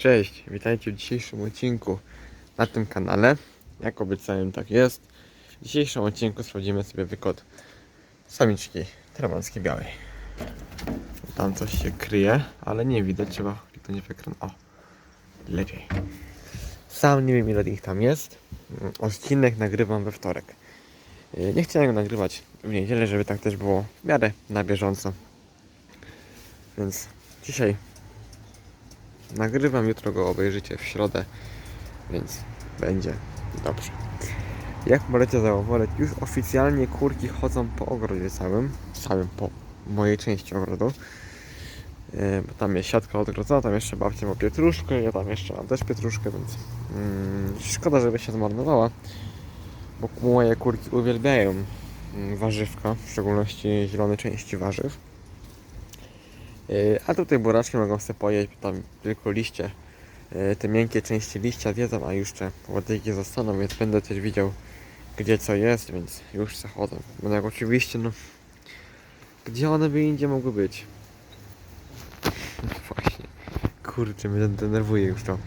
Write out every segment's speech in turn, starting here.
Cześć, witajcie w dzisiejszym odcinku na tym kanale. Jak obiecałem, tak jest. W dzisiejszym odcinku sprawdzimy sobie wykod samiczki trawanskiej białej. Tam coś się kryje, ale nie widać, trzeba kliknąć w ekran. O, lepiej. Sam nie wiem ile ich tam jest. Odcinek nagrywam we wtorek. Yy, Nie chciałem go nagrywać w niedzielę, żeby tak też było w miarę na bieżąco. Więc dzisiaj nagrywam, jutro go obejrzycie w środę, więc będzie dobrze. Jak możecie zauważyć, już oficjalnie kurki chodzą po ogrodzie całym, całym po mojej części ogrodu. Yy, bo tam jest siatka odgrodzona, tam jeszcze babcia ma pietruszkę, ja tam jeszcze mam też pietruszkę, więc mm, szkoda, żeby się zmarnowała, bo moje kurki uwielbiają mm, warzywka, w szczególności zielone części warzyw. Yy, A tutaj buraczki mogą sobie pojeść, tam tylko liście, yy, te miękkie części liścia zjedzą, a już te łodygi zostaną, więc będę też widział gdzie co jest, więc już zachodzą. No jak oczywiście, no gdzie one by indziej mogły być? Właśnie, kurczę, mnie denerwuje już to.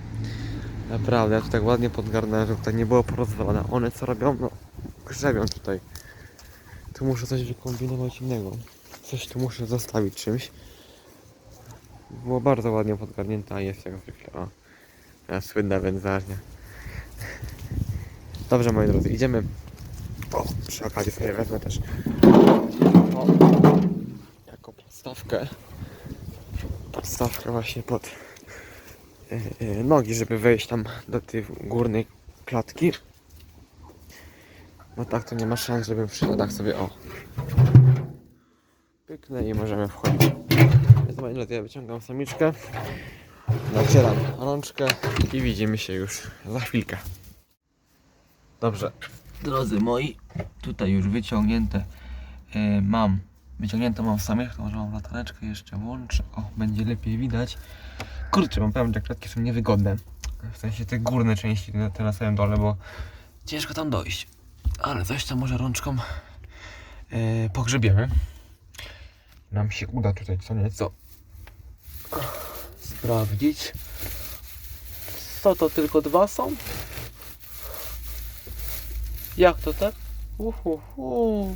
Naprawdę, ja tu tak ładnie podgarnę, żeby tak nie było porozwalane. One co robią? No, grzebią tutaj. Tu muszę coś wykombinować innego. Coś tu muszę zostawić czymś. Było bardzo ładnie podgarnięte, a jest jak zwykle. O, słynna wędzarnia. Dobrze, moi drodzy, idziemy. O, przy okazji sobie wezmę też. O, jako podstawkę. Podstawkę właśnie pod y, y, nogi, żeby wejść tam do tej górnej klatki. No tak to nie ma szans, żebym w środach sobie o. Pyknę i możemy wchodzić. Drodzy, ja wyciągam samiczkę, nacieram rączkę i widzimy się już za chwilkę. Dobrze, drodzy moi, tutaj już wyciągnięte e, mam. Wyciągnięte mam samych, to może mam latareczkę jeszcze włączę. O, będzie lepiej widać. Kurczę, mam powiem, że klatki są niewygodne. W sensie te górne części, te- te na samym dole, bo ciężko tam dojść. Ale coś tam może rączką e, pogrzebiemy. Nam się uda tutaj co nieco sprawdzić. Co to tylko dwa są? Jak to tak? Uhuhu.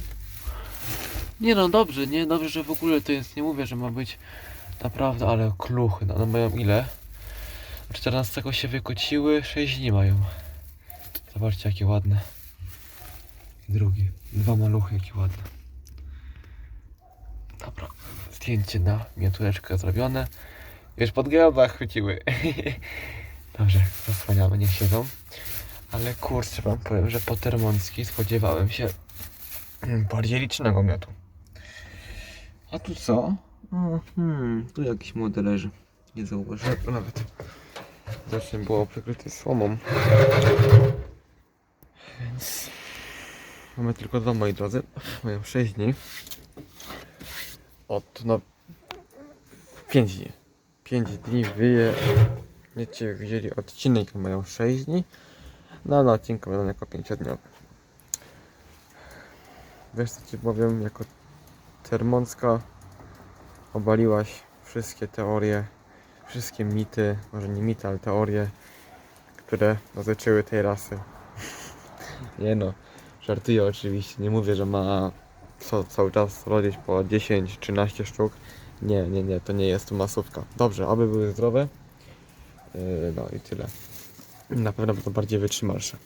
Nie no, dobrze, nie? Dobrze, że w ogóle to jest, nie mówię, że ma być naprawdę, ale kluchy, no, no mają ile? 14 się wykociły, 6 dni mają. Zobaczcie, jakie ładne. Drugi, dwa maluchy, jakie ładne. Dobra, zdjęcie na miętuleczkę zrobione. Już pod gębach chwyciły. Dobrze, zasłaniamy, niech siedzą. Ale kurczę, wam powiem, że po termońskiej spodziewałem się bardziej licznego miotu. A tu co? Hmm, tu jakiś młody leży. Nie zauważyłem nawet. Zresztą było przykryte słomą. Więc mamy tylko dwa, moi drodzy. Mają 6 dni. Od no 5 dni. 5 dni wyje. Wiecie, wzięli odcinek, mają 6 dni. No, na odcinku będą jako 5-dniowe. Wiesz co ci powiem, jako Termącka obaliłaś wszystkie teorie, wszystkie mity, może nie mity, ale teorie, które dotyczyły tej rasy. nie no, żartuję oczywiście, nie mówię, że ma co, cały czas rodzić po 10-13 sztuk. Nie, nie, nie, to nie jest to masówka. Dobrze, aby były zdrowe. Yy, no i tyle. Na pewno będą bardziej wytrzymalsze.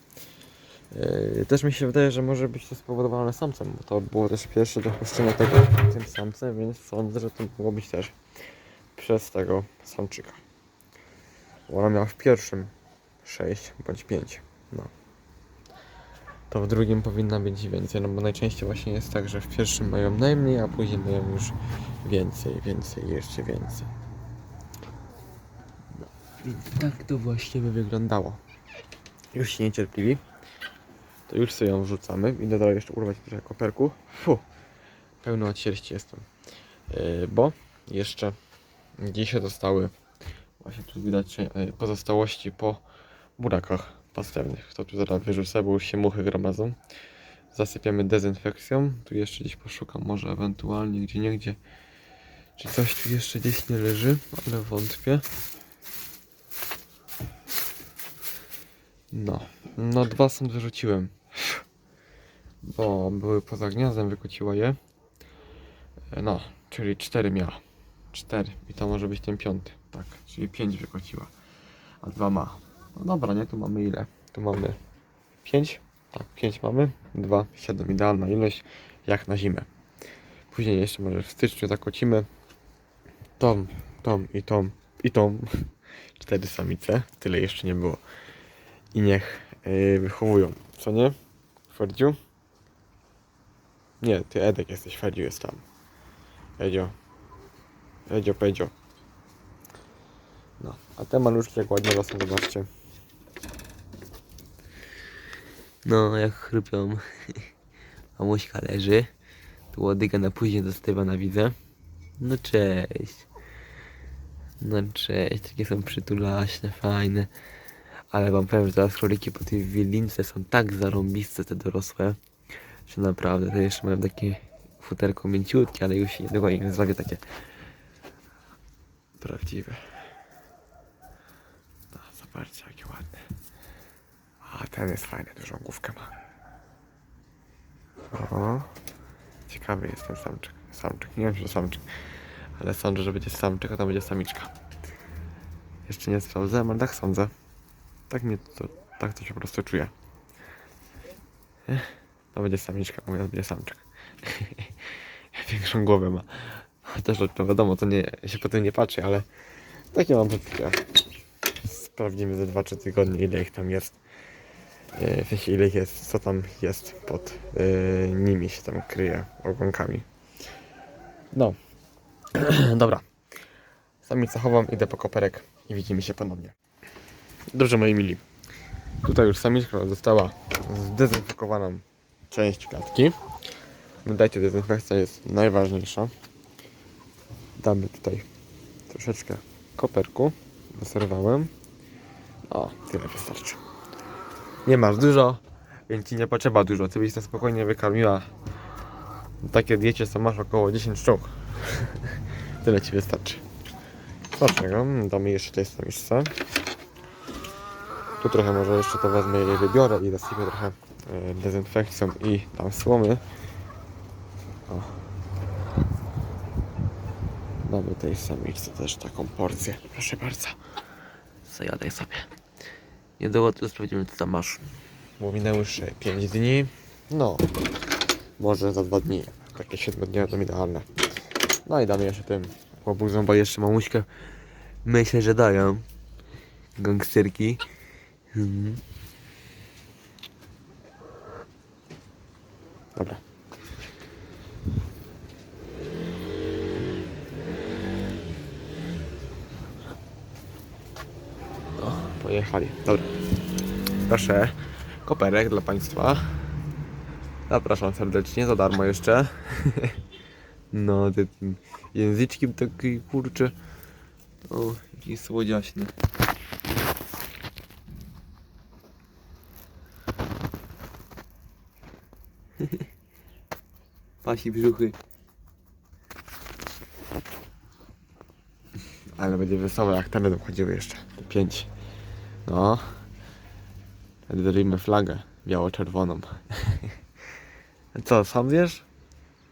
Yy, Też mi się wydaje, że może być to spowodowane samcem, bo to było też pierwsze dopuszczenie tego tym samcem, więc sądzę, że to mogło być też przez tego samczyka. Ona miała w pierwszym 6 bądź 5. No. To w drugim powinna być więcej, no bo najczęściej właśnie jest tak, że w pierwszym mają najmniej, a później mają już więcej, więcej, jeszcze więcej. No, więc tak to właśnie by wyglądało. Już się niecierpliwi to już sobie ją wrzucamy i dalej jeszcze urwać trochę koperku. Fu, pełno od sierści jestem. Yy, bo jeszcze dzisiaj zostały, właśnie tu widać yy, pozostałości po burakach pastewnych. To tu zaraz wyrzucę, bo już się muchy gromadzą. Zasypiamy dezynfekcją. Tu jeszcze gdzieś poszukam, może ewentualnie gdzie niegdzie. Czy coś tu jeszcze gdzieś nie leży, ale wątpię. No, no dwa są wyrzuciłem. Bo były poza gniazdem, wykociła je. No, czyli cztery miała. Cztery. I to może być ten piąty. Tak, czyli pięć wykociła. A dwa ma. No dobra, nie? Tu mamy ile? Tu mamy pięć. Tak, pięć mamy. Dwa, siedem. Idealna ilość, jak na zimę. Później jeszcze może w styczniu zakocimy. Tą, tą i tą i tą. Cztery samice. Tyle jeszcze nie było. I niech yy, wychowują. Co nie? Ferdziu? Nie, ty Edek jesteś, Ferdziu jest tam. Edzio. Edzio, Pedzio. No, a te maluszki jak ładnie rosną, zobaczcie. No, jak chrupią. Mamuśka leży. Tu łodyga na później dostawana widzę. No cześć. No cześć, takie są przytulaśne, fajne. Ale wam powiem, że teraz króliki po tej wilince są tak zarąbiste te dorosłe, że naprawdę, to jeszcze mają takie futerko mięciutkie, ale już się niedługo im zrobię takie Prawdziwe. No, zobaczcie, jakie ładne. A ten jest fajny, dużą główkę ma. O, ciekawy jest ten samczyk. Samczyk, nie wiem, czy samczyk. Ale sądzę, że będzie samczyk, a to będzie samiczka. Jeszcze nie sprawdzę, ale tak sądzę. Tak mnie to, tak to się po prostu czuję. Ech, To będzie samiczka, mówiąc, będzie samczyk. Większą głowę ma. Też to wiadomo, to nie, się po tym nie patrzy, ale takie mam przeczucie. Sprawdzimy za 2-3 tygodnie, ile ich tam jest. E, W ile jest, co tam jest pod e, nimi się tam kryje ogonkami. No. Dobra. Samica chowam, idę po koperek i widzimy się ponownie. Dobrze, moi mili. Tutaj już samiczka została zdezynfekowaną część klatki. Pamiętajcie, dezynfekcja jest najważniejsza. Damy tutaj troszeczkę koperku. Wyserwałem. O, tyle wystarczy. Nie masz dużo, więc ci nie potrzeba dużo. Ty byś to spokojnie wykarmiła. Takie diecie co masz około 10 sztuk. tyle ci wystarczy. Dlaczego? Damy jeszcze tutaj samiczce. Tu trochę może jeszcze to wezmę i wybiorę i zasypię trochę e, dezynfekcją i tam słomy. O. Damy tej samiczce też taką porcję. Proszę bardzo. Zajadaj sobie. Niedługo tu sprawdzimy co tam masz. Bo minęły już 5 dni. No, może za 2 dni. Takie 7 dni to idealne. No i damy jeszcze tym łobuzom, bo jeszcze mamuśkę. Myślę, że dają. Gangsterki. Mhm. Dobra. Pojechali. Dobra. Proszę. Koperek dla Państwa. Zapraszam serdecznie, za darmo jeszcze. No, te tym języczkiem taki kurczę. O, jaki słodziaśny. Pasi brzuchy. Ale będzie wesoło, jak te będą chodziły jeszcze. Te pięć. No. Zrobimy flagę biało-czerwoną. Co, sam wiesz?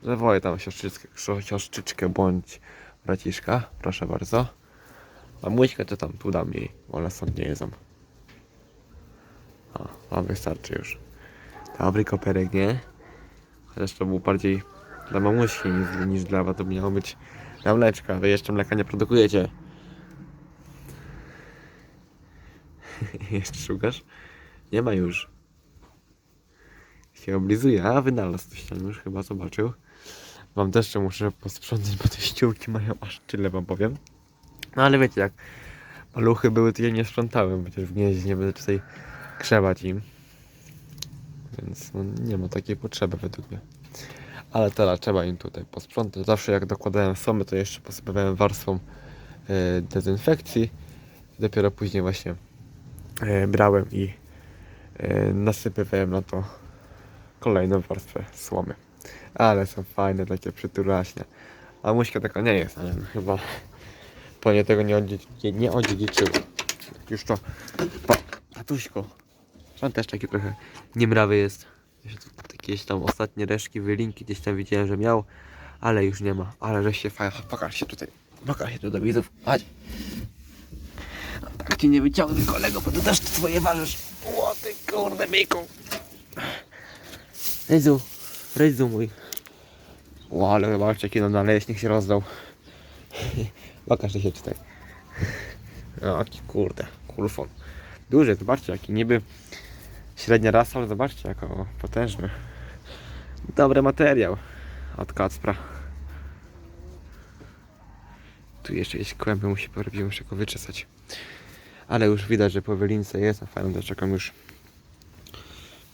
Woję tam siostrzyczkę, siostrzyczkę bądź braciszka. Proszę bardzo. A muśkę to tam tu dam jej, bo one stąd nie jedzą. O, wam wystarczy już. Dobry koperek, nie? Chociaż to był bardziej dla mamuśki niż, niż dla was. To miało być dla mleczka. Wy jeszcze mleka nie produkujecie. jeszcze szukasz? Nie ma już. Się oblizuje, a wynalazł coś tam już chyba zobaczył. Wam też jeszcze muszę posprzątać, bo te ściółki mają aż tyle wam powiem. No ale wiecie, jak maluchy były, to ja nie sprzątałem, chociaż w gnieździe nie będę tutaj grzebać im. Więc no, nie ma takiej potrzeby według mnie. Ale teraz trzeba im tutaj posprzątać. Zawsze jak dokładałem somy, to jeszcze posypywałem warstwą e, dezynfekcji. Dopiero później właśnie brałem i e, nasypywałem na to kolejną warstwę słomy. Ale są fajne, takie przytulaśne. A muśka taka nie jest, ale chyba po nie tego nie, odziedziczy, nie. Już to, pa, tatuśko, On też taki trochę niemrawy jest. Jakieś tam ostatnie resztki, wylinki gdzieś tam widziałem, że miał, ale już nie ma. Ale żeś się fajnie. Pokaż się tutaj. Pokaż się do widzów. Chodź. Cię nie wyciągnę kolego, bo ty też swoje ważysz. O ty kurde miku. Ryzu, Ryzu mój. O, ale zobaczcie jaki no naleśnik się rozdał. Pokaż się tutaj. O, jaki kurde, kulfon. Duży, zobaczcie jaki niby średnia rasa, ale zobaczcie jako potężny. Dobry materiał od Kacpra. Tu jeszcze jakieś kłęby musi porobić, muszę go wyczesać. Ale już widać, że po wylince jest, a fajną deczką już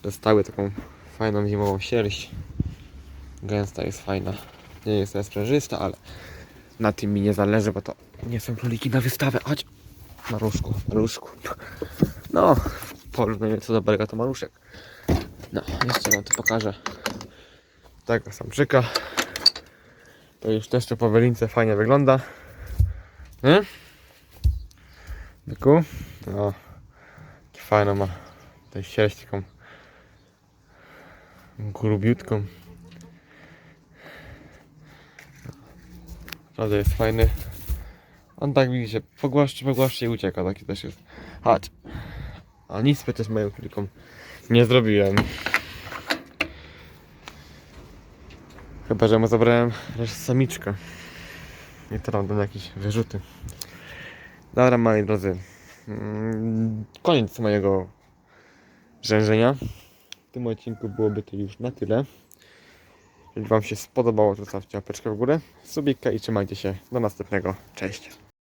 dostały taką fajną zimową sierść. Gęsta jest fajna. Nie jest to sprężysta, ale na tym mi nie zależy, bo to nie są króliki na wystawę. Chodź. Maruszku, maruszku. No, w porównaniu co do berga to maruszek. No, jeszcze wam tu pokażę tego samczyka. To już też po wylince fajnie wygląda. Nie? Byku? No, fajną ma tę sierść taką grubiutką. Naprawdę jest fajny. On tak widzicie, pogłaszczy, pogłaszczy i ucieka, taki też jest. Chodź. A nic też moją kilką nie zrobiłem. Chyba, że mu zabrałem samiczkę. I teraz będą jakieś wyrzuty. Dobra, moi drodzy. Mm, Koniec mojego rzężenia. W tym odcinku byłoby to już na tyle. Jeżeli Wam się spodobało, to zostawcie łapeczkę w górę, subika i trzymajcie się. Do następnego. Cześć.